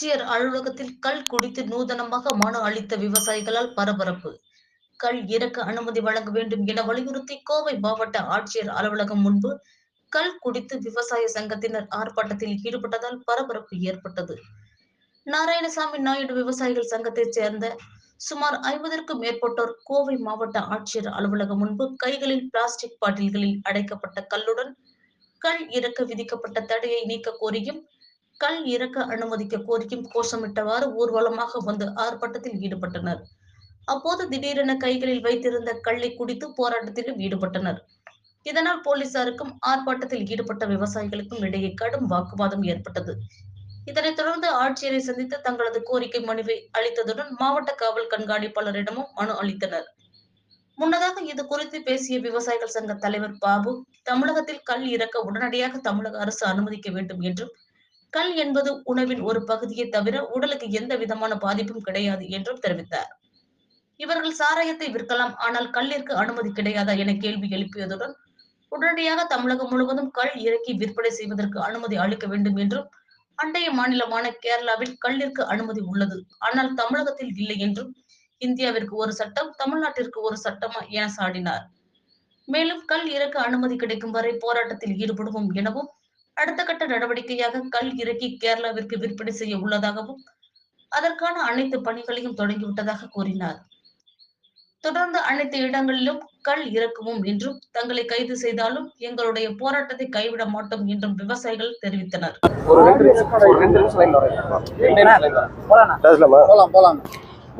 ஆட்சியர் அலுவலகத்தில் கல் குடித்து நூதனமாக மனு அளித்த விவசாயிகளால் பரபரப்பு. கல் இறக்க அனுமதி வழங்க வேண்டும் என வலியுறுத்தி கோவை மாவட்ட ஆட்சியர் அலுவலகம் முன்பு கல் குடித்து விவசாய சங்கத்தினர் ஆர்ப்பாட்டத்தில் ஈடுபட்டதால் பரபரப்பு ஏற்பட்டது. நாராயணசாமி நாயுடு விவசாயிகள் சங்கத்தைச் சேர்ந்த சுமார் ஐம்பதற்கும் மேற்பட்டோர் கோவை மாவட்ட ஆட்சியர் அலுவலகம் முன்பு கைகளில் பிளாஸ்டிக் பாட்டில்களில் அடைக்கப்பட்ட கல்லுடன் கல் இறக்க விதிக்கப்பட்ட தடையை நீக்க கோரியும் கல் இறக்க அனுமதிக்க கோரிக்கும் கோஷமிட்டவாறு ஊர்வலமாக வந்து ஆர்ப்பாட்டத்தில் ஈடுபட்டனர். அப்போது திடீரென கைகளில் வைத்திருந்த கல்லை குடித்து போராட்டத்திலும் ஈடுபட்டனர். இதனால் போலீசாருக்கும் ஆர்ப்பாட்டத்தில் ஈடுபட்ட விவசாயிகளுக்கும் இடையே கடும் வாக்குவாதம் ஏற்பட்டது. இதனைத் தொடர்ந்து ஆட்சியரை சந்தித்து தங்களது கோரிக்கை மனுவை அளித்ததுடன் மாவட்ட காவல் கண்காணிப்பாளரிடமும் மனு அளித்தனர். முன்னதாக இது குறித்து பேசிய விவசாயிகள் சங்க தலைவர் பாபு தமிழகத்தில் கல் இறக்க உடனடியாக தமிழக அரசு அனுமதிக்க வேண்டும் என்றும் கல் என்பது உணவின் ஒரு பகுதியை தவிர உடலுக்கு எந்த விதமான பாதிப்பும் கிடையாது என்றும் தெரிவித்தார். இவர்கள் சாராயத்தை விற்கலாம் ஆனால் கல்லிற்கு அனுமதி கிடையாதா என கேள்வி எழுப்பியதுடன் உடனடியாக தமிழகம் முழுவதும் கல் இறக்கி விற்பனை செய்வதற்கு அனுமதி அளிக்க வேண்டும் என்றும் அண்டைய மாநிலமான கேரளாவில் கல்லிற்கு அனுமதி உள்ளது. ஆனால் தமிழகத்தில் இல்லை என்றும் இந்தியாவிற்கு ஒரு சட்டம் தமிழ்நாட்டிற்கு ஒரு சட்டமா என சாடினார். மேலும் கல் இறக்க அனுமதி கிடைக்கும் வரை போராட்டத்தில் ஈடுபடுவோம் எனவும் அடுத்த கட்ட நடவடிக்கையாக கல் இறக்கி கேரளாவிற்கு விற்பனை செய்ய உள்ளதாகவும் அதற்கான அனைத்து பணிகளையும் தொடங்கிவிட்டதாக கூறினார். தொடர்ந்து அனைத்து இடங்களிலும் கல் இறக்குவோம் என்றும் தங்களை கைது செய்தாலும் எங்களுடைய போராட்டத்தை கைவிட மாட்டோம் என்றும் விவசாயிகள் தெரிவித்தனர்.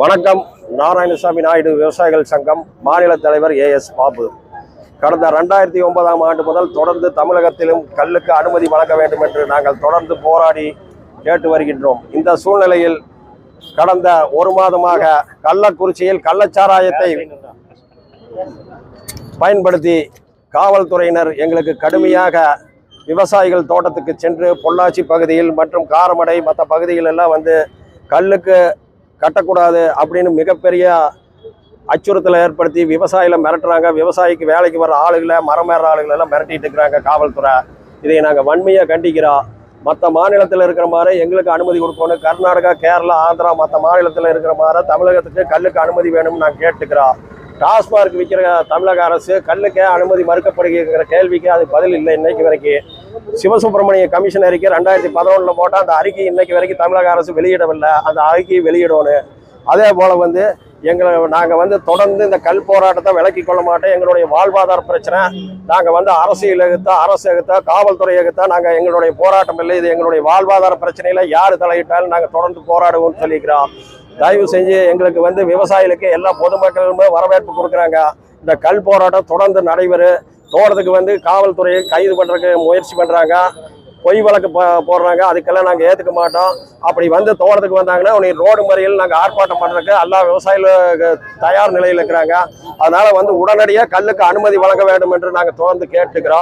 வணக்கம். நாராயணசாமி நாயுடு விவசாயிகள் சங்கம் மாநில தலைவர் ஏஎஸ் பாபு. கடந்த ரெண்டாயிரத்தி ஒன்பதாம் ஆண்டு முதல் தொடர்ந்து தமிழகத்திலும் கல்லுக்கு அனுமதி வழங்க வேண்டும் என்று நாங்கள் தொடர்ந்து போராடி கேட்டு வருகின்றோம். இந்த சூழ்நிலையில் கடந்த ஒரு மாதமாக கள்ளக்குறிச்சியில் கள்ளச்சாராயத்தை பயன்படுத்தி காவல்துறையினர் எங்களுக்கு கடுமையாக விவசாயிகள் தோட்டத்துக்கு சென்று பொள்ளாச்சி பகுதியில் மற்றும் காரமடை மற்ற பகுதிகளெல்லாம் வந்து கல்லுக்கு கட்டக்கூடாது அப்படின்னு மிகப்பெரிய அச்சுறுத்தலை ஏற்படுத்தி விவசாயிகளை மிரட்டுறாங்க. விவசாயிக்கு வேலைக்கு வர ஆளுகளை மரம் ஏற ஆளுகளை எல்லாம் மிரட்டிட்டு இருக்கிறாங்க காவல்துறை. இதை நாங்கள் வன்மையாக கண்டிக்கிறோம் மற்ற மாநிலத்தில் இருக்கிற மாதிரி எங்களுக்கு அனுமதி கொடுக்கணும். கர்நாடகா கேரளா ஆந்திரா மற்ற மாநிலத்தில் இருக்கிற மாதிரி தமிழகத்துக்கு கல்லுக்கு அனுமதி வேணும்னு நாங்கள் கேட்டுக்கிறோம் டாஸ்மார்க் விற்கிற தமிழக அரசு கல்லுக்கே அனுமதி மறுக்கப்படுகிற கேள்விக்கு அது பதில் இல்லை இன்னைக்கு வரைக்கும். சிவசுப்பிரமணிய கமிஷன் அறிக்கை ரெண்டாயிரத்தி பதினொன்றில் போட்டால் அந்த அறிக்கை இன்னைக்கு வரைக்கும் தமிழக அரசு வெளியிடவில்லை. அந்த அறிக்கையை வெளியிடணும். அதே போல் வந்து எங்களை நாங்கள் வந்து தொடர்ந்து இந்த கல் போராட்டத்தை விளக்கி கொள்ள மாட்டோம். எங்களுடைய வாழ்வாதார பிரச்சனை. நாங்கள் வந்து அரசியல் எகுத்தா அரசு எகுத்தா காவல்துறை எகுத்தா நாங்கள் எங்களுடைய போராட்டம் இல்லை. இது எங்களுடைய வாழ்வாதார பிரச்சனையில் யார் தலையிட்டாலும் நாங்கள் தொடர்ந்து போராடுவோம்னு சொல்லிக்கிறோம். தயவு செஞ்சு எங்களுக்கு வந்து விவசாயிகளுக்கு எல்லா பொதுமக்களுமே வரவேற்பு கொடுக்குறாங்க. இந்த கல் போராட்டம் தொடர்ந்து நடைபெறும் தோட்டத்துக்கு வந்து காவல்துறையை கைது பண்ணுறதுக்கு முயற்சி பண்ணுறாங்க பொய் வழக்கு போடுறாங்க. அதுக்கெல்லாம் நாங்கள் ஏற்றுக்க மாட்டோம். அப்படி வந்து தோட்டத்துக்கு வந்தாங்கன்னா உனக்கு ரோடு முறையில் நாங்கள் ஆர்ப்பாட்டம் பண்ணுறதுக்கு எல்லா விவசாயிகளுக்கு தயார் நிலையில் இருக்கிறாங்க. அதனால் வந்து உடனடியாக கல்லுக்கு அனுமதி வழங்க வேண்டும் என்று நாங்கள் தொடர்ந்து கேட்டுக்கிறோம்.